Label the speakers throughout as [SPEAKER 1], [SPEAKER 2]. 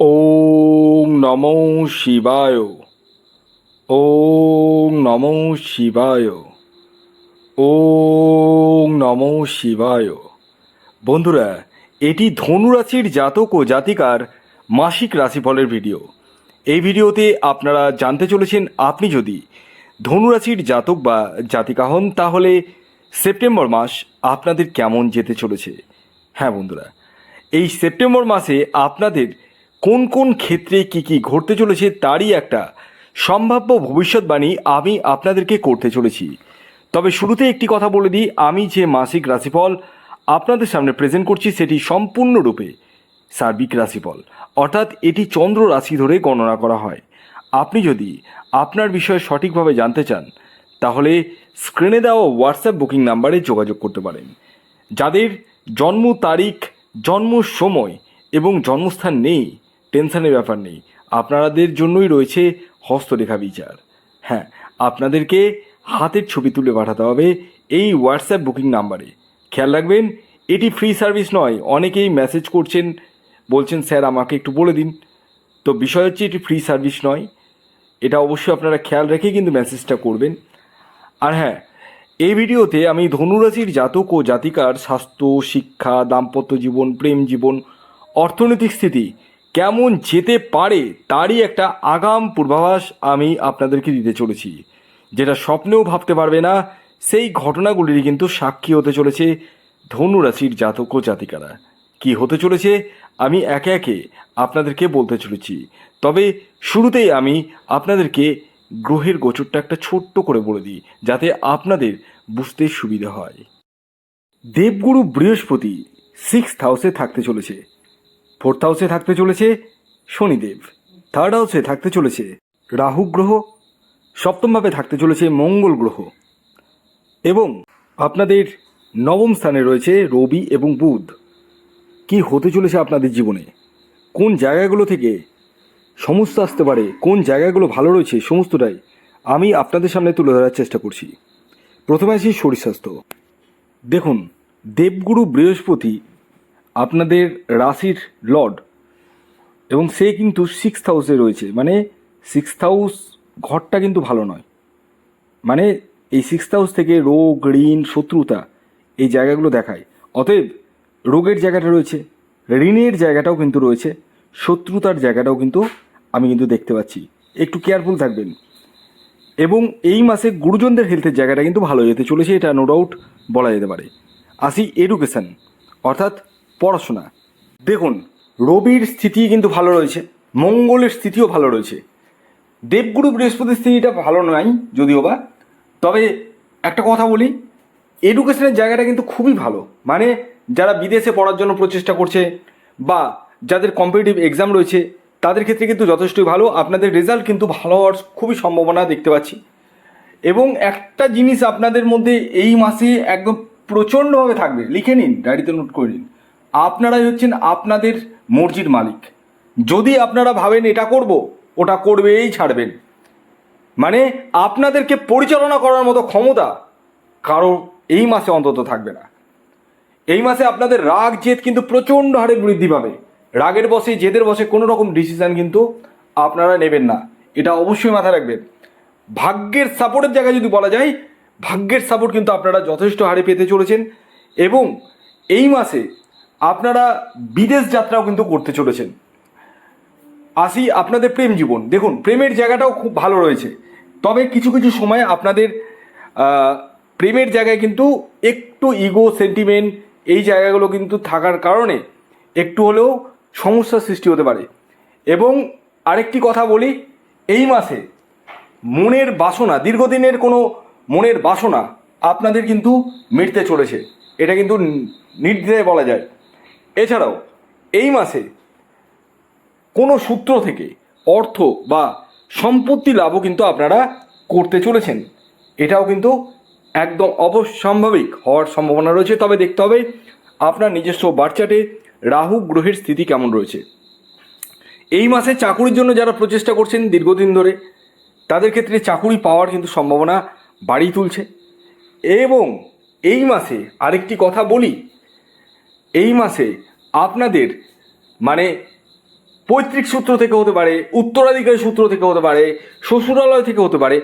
[SPEAKER 1] ওম নমো শিবায়। ওম নমো শিবায়। ওম নমো শিবায়। বন্ধুরা, এটি ধনুরাশির জাতক ও জাতিকার মাসিক রাশিফলের ভিডিও। এই ভিডিওতে আপনারা জানতে চলেছেন আপনি যদি ধনুরাশির জাতক বা জাতিকা হন, তাহলে সেপ্টেম্বর মাস আপনাদের কেমন যেতে চলেছে? হ্যাঁ বন্ধুরা, এই সেপ্টেম্বর মাসে আপনাদের কোন কোন ক্ষেত্রে কি কি ঘটতে চলেছে তারই একটা সম্ভাব্য ভবিষ্যৎবাণী আমি আপনাদেরকে করতে চলেছি। তবে শুরুতে একটি কথা বলে দিই, আমি যে মাসিক রাশিফল আপনাদের সামনে প্রেজেন্ট করছি সেটি সম্পূর্ণরূপে সার্বিক রাশিফল। অর্থাৎ এটি চন্দ্র রাশি ধরে গণনা করা হয়। আপনি যদি আপনার বিষয়ে সঠিকভাবে জানতে চান, তাহলে স্ক্রিনে দেওয়া হোয়াটসঅ্যাপ বুকিং নাম্বারে যোগাযোগ করতে পারেন। যাদের জন্ম তারিখ, জন্ম সময় এবং জন্মস্থান নেই টেনশনের ব্যাপার নেই। আপনাদের জন্যই রয়েছে হস্তরেখা বিচার। হ্যাঁ আপনাদেরকে হাতের ছবি তুলে পাঠাতে হবে এই হোয়াটসঅ্যাপ বুকিং নাম্বারে। খেয়াল রাখবেন, এটি ফ্রি সার্ভিস নয়, অনেকেই মেসেজ করছেন, বলছেন, স্যার, আমাকে একটু বলে দিন। তো বিষয় হচ্ছে, এটি ফ্রি সার্ভিস নয়। এটা অবশ্যই আপনারা খেয়াল রেখে কিন্তু মেসেজটা করবেন। আর হ্যাঁ এই ভিডিওতে আমি ধনুরাশির জাতক ও জাতিকার স্বাস্থ্য, শিক্ষা, দাম্পত্য জীবন, প্রেম জীবন, অর্থনৈতিক স্থিতি কেমন যেতে পারে তারই একটা আগাম পূর্বাভাস আমি আপনাদেরকে দিতে চলেছি। যেটা স্বপ্নেও ভাবতে পারবে না, সেই ঘটনাগুলিরই কিন্তু সাক্ষী হতে চলেছে ধনুরাশির জাতক ও জাতিকারা। কি হতে চলেছে, আমি একে একে আপনাদেরকে বলতে চলেছি। তবে শুরুতেই আমি আপনাদেরকে গ্রহের গোচরটা একটা ছোট্ট করে বলে দিই, যাতে আপনাদের বুঝতে সুবিধা হয়। দেবগুরু বৃহস্পতি সিক্স হাউসে থাকতে চলেছে। ফোর্থ হাউসে থাকতে চলেছে শনিদেব। থার্ড হাউসে থাকতে চলেছে রাহু গ্রহ। সপ্তমভাবে থাকতে চলেছে মঙ্গল গ্রহ। এবং আপনাদের নবম স্থানে রয়েছে রবি এবং বুধ। কি হতে চলেছে আপনাদের জীবনে? কোন জায়গাগুলো থেকে সমস্ত আসতে পারে, কোন জায়গাগুলো ভালো রয়েছে, সমস্তটাই আমি আপনাদের সামনে তুলে ধরার চেষ্টা করছি। প্রথমে আসি শরীর স্বাস্থ্য দেখুন, দেবগুরু বৃহস্পতি আপনাদের রাশির লর্ড এবং সে কিন্তু সিক্স হাউসে রয়েছে। মানে সিক্স হাউস ঘরটা কিন্তু ভালো নয়। মানে এই সিক্স হাউস থেকে রোগ, ঋণ, শত্রুতা এই জায়গাগুলো দেখায়। অতএব রোগের জায়গাটা রয়েছে, ঋণের জায়গাটাও কিন্তু রয়েছে, শত্রুতার জায়গাটাও কিন্তু আমি কিন্তু দেখতে পাচ্ছি। একটু কেয়ারফুল থাকবেন। এবং এই মাসে গুরুজনদের হেলথের জায়গাটা কিন্তু ভালো যেতে চলেছে, এটা নো ডাউট বলা যেতে পারে। আসি এডুকেশন অর্থাৎ পড়াশোনা। দেখুন, রবির স্থিতি কিন্তু ভালো রয়েছে, মঙ্গলের স্থিতিও ভালো রয়েছে। দেবগুরু বৃহস্পতির স্থিতিটা ভালো নয় যদিও বা, তবে একটা কথা বলি এডুকেশনের জায়গাটা কিন্তু খুবই ভালো। মানে যারা বিদেশে পড়ার জন্য প্রচেষ্টা করছে, বা যাদের কম্পিটিটিভ এক্সাম রয়েছে, তাদের ক্ষেত্রে কিন্তু যথেষ্টই ভালো। আপনাদের রেজাল্ট কিন্তু ভালো হওয়ার খুবই সম্ভাবনা দেখতে পাচ্ছি। এবং একটা জিনিস আপনাদের মধ্যে এই মাসে একদম প্রচণ্ডভাবে থাকবে, লিখে নিন ডায়েরিতে নোট করে নিন। আপনারাই হচ্ছেন আপনাদের মর্জির মালিক। যদি আপনারা ভাবেন এটা করব, ওটা করবেই ছাড়বেন। মানে আপনাদেরকে পরিচালনা করার মতো ক্ষমতা কারও এই মাসে অন্তত থাকবে না। এই মাসে আপনাদের রাগ, জেদ কিন্তু প্রচণ্ড হারে বৃদ্ধি পাবে। রাগের বসে, জেদের বসে কোনো রকম ডিসিশন কিন্তু আপনারা নেবেন না। এটা অবশ্যই মাথায় রাখবেন। ভাগ্যের সাপোর্টের জায়গায় যদি বলা যায়, ভাগ্যের সাপোর্ট কিন্তু আপনারা যথেষ্ট হারে পেতে চলেছেন এবং এই মাসে আপনারা বিদেশ যাত্রাও কিন্তু করতে চলেছেন। আসি আপনাদের প্রেম জীবন। দেখুন, প্রেমের জায়গাটাও খুব ভালো রয়েছে। তবে কিছু কিছু সময় আপনাদের প্রেমের জায়গায় কিন্তু একটু ইগো সেন্টিমেন্ট এই জায়গাগুলো কিন্তু থাকার কারণে একটু হলেও সমস্যার সৃষ্টি হতে পারে। এবং আরেকটি কথা বলি, এই মাসে মনের বাসনা, দীর্ঘদিনের কোনো মনের বাসনা আপনাদের কিন্তু মিটতে চলেছে। এটা কিন্তু নির্দ্বিধায় বলা যায়। এছাড়াও, এই মাসে কোনো সূত্র থেকে অর্থ বা সম্পত্তি লাভও কিন্তু আপনারা করতে চলেছেন। এটাও কিন্তু একদম অবসম্ভাবিক হওয়ার সম্ভাবনা রয়েছে। তবে দেখতে হবে আপনার নিজস্ব বাচ্চাটে রাহু গ্রহের স্থিতি কেমন রয়েছে। এই মাসে চাকুরির জন্য যারা প্রচেষ্টা করছেন দীর্ঘদিন ধরে, তাদের ক্ষেত্রে চাকুরি পাওয়ার কিন্তু সম্ভাবনা বাড়িয়ে তুলছে। এবং এই মাসে আরেকটি কথা বলি এই মাসে আপনাদের মানে পৈতৃক সূত্র থেকে হতে পারে, উত্তরাধিকারী সূত্র থেকে হতে পারে, শ্বশুরালয় থেকে হতে পারে,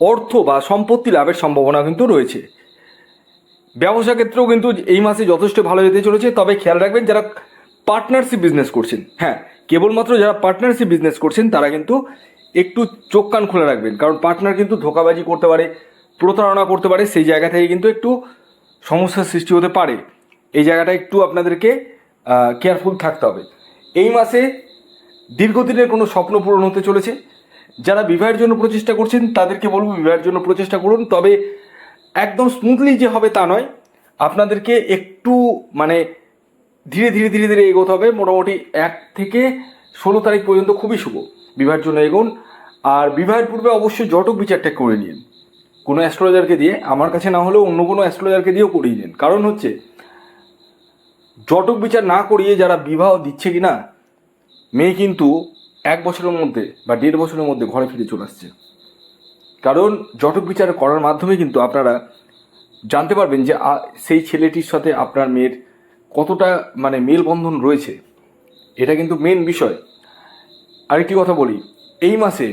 [SPEAKER 1] অর্থ বা সম্পত্তি লাভের সম্ভাবনা কিন্তু রয়েছে। ব্যবসা ক্ষেত্রেও কিন্তু এই মাসে যথেষ্ট ভালো যেতে চলেছে, তবে খেয়াল রাখবেন যারা পার্টনারশিপ বিজনেস করছেন হ্যাঁ কেবলমাত্র যারা পার্টনারশিপ বিজনেস করছেন, তারা কিন্তু একটু চোখ কান খুলে রাখবেন, কারণ পার্টনার কিন্তু ধোকাবাজি করতে পারে, প্রতারণা করতে পারে, সেই জায়গা থেকে কিন্তু একটু সমস্যার সৃষ্টি হতে পারে। জায়গাটা একটু আপনাদেরকে কেয়ারফুল থাকতে হবে। এই মাসে দীর্ঘদিনের কোনো স্বপ্ন পূরণ হতে চলেছে। যারা বিবাহের জন্য প্রচেষ্টা করছেন, তাদেরকে বলব বিবাহের জন্য প্রচেষ্টা করুন। তবে একদম স্মুথলি যে হবে তা নয়। আপনাদেরকে একটু মানে ধীরে ধীরে ধীরে ধীরে এগোতে হবে। মোটামুটি এক থেকে ষোলো তারিখ পর্যন্ত খুবই শুভ। বিবাহের জন্য এগোন। আর বিবাহের পূর্বে অবশ্যই জটক বিচারটা করে নিন। কোনো অ্যাস্ট্রোলজারকে দিয়ে, আমার কাছে না হলেও অন্য কোনো অ্যাস্ট্রোলজারকে দিয়েও করিয়ে নিন। কারণ হচ্ছে জটক বিচার না করিয়ে যারা বিবাহ দিচ্ছে কি না মেয়ে কিন্তু এক বছরের মধ্যে বা দেড় বছরের মধ্যে ঘরে ফিরে চলে আসছে। কারণ জটক বিচার করার মাধ্যমে কিন্তু আপনারা জানতে পারবেন যে সেই ছেলেটির সাথে আপনার মেয়ের কতটা মানে মেলবন্ধন রয়েছে। এটা কিন্তু মেন বিষয়। আরেকটি কথা বলি, এই মাসে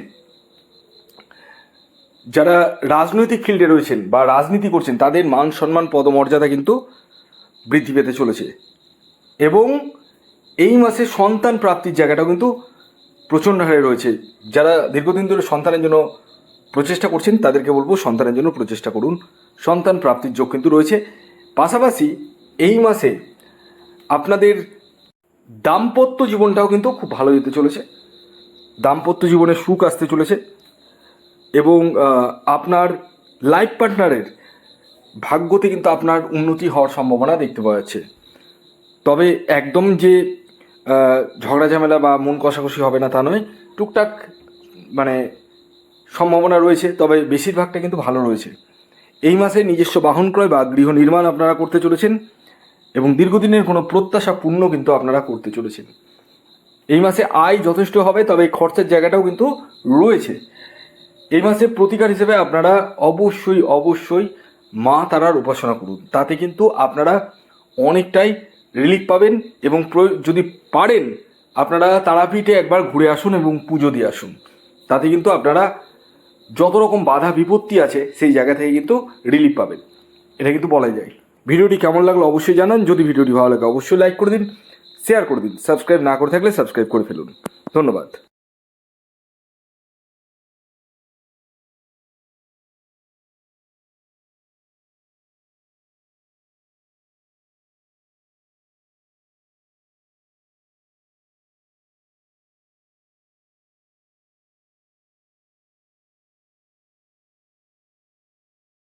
[SPEAKER 1] যারা রাজনৈতিক ফিল্ডে রয়েছেন বা রাজনীতি করছেন, তাদের মান সম্মান পদমর্যাদা কিন্তু বৃদ্ধি পেতে চলেছে। এবং এই মাসে সন্তান প্রাপ্তির জায়গাটাও কিন্তু প্রচণ্ড হারে রয়েছে। যারা দীর্ঘদিন ধরে সন্তানের জন্য প্রচেষ্টা করছেন, তাদেরকে বলব সন্তানের জন্য প্রচেষ্টা করুন। সন্তান প্রাপ্তির যোগ কিন্তু রয়েছে। পাশাপাশি এই মাসে আপনাদের দাম্পত্য জীবনটাও কিন্তু খুব ভালো যেতে চলেছে। দাম্পত্য জীবনে সুখ আসতে চলেছে এবং আপনার লাইফ পার্টনারের ভাগ্যতে কিন্তু আপনার উন্নতি হওয়ার সম্ভাবনা দেখতে পাওয়া যাচ্ছে। তবে একদম যে ঝগড়া ঝামেলা বা মন কষাকষি হবে না তা নয়, টুকটাক মানে সম্ভাবনা রয়েছে, তবে বেশিরভাগটা কিন্তু ভালো রয়েছে। এই মাসে নিজস্ব বাহন ক্রয় বা গৃহ নির্মাণ আপনারা করতে চলেছেন এবং দীর্ঘদিনের কোনো প্রত্যাশা পূর্ণ কিন্তু আপনারা করতে চলেছেন। এই মাসে আয় যথেষ্ট হবে, তবে খরচের জায়গাটাও কিন্তু রয়েছে। এই মাসে প্রতিকার হিসেবে আপনারা অবশ্যই অবশ্যই মা তারার উপাসনা করুন। তাতে কিন্তু আপনারা অনেকটাই রিলিফ পাবেন এবং যদি পারেন, আপনারা তারাপীঠে একবার ঘুরে আসুন এবং পুজো দিয়ে আসুন। তাতে কিন্তু আপনারা যত রকম বাধা বিপত্তি আছে, সেই জায়গা থেকে কিন্তু রিলিফ পাবেন। এটা কিন্তু বলাই যায়। ভিডিওটি কেমন লাগল অবশ্যই জানান। যদি ভিডিওটি ভালো লাগে, অবশ্যই লাইক করে দিন শেয়ার করে দিন। সাবস্ক্রাইব না করে থাকলে সাবস্ক্রাইব করে ফেলুন। ধন্যবাদ।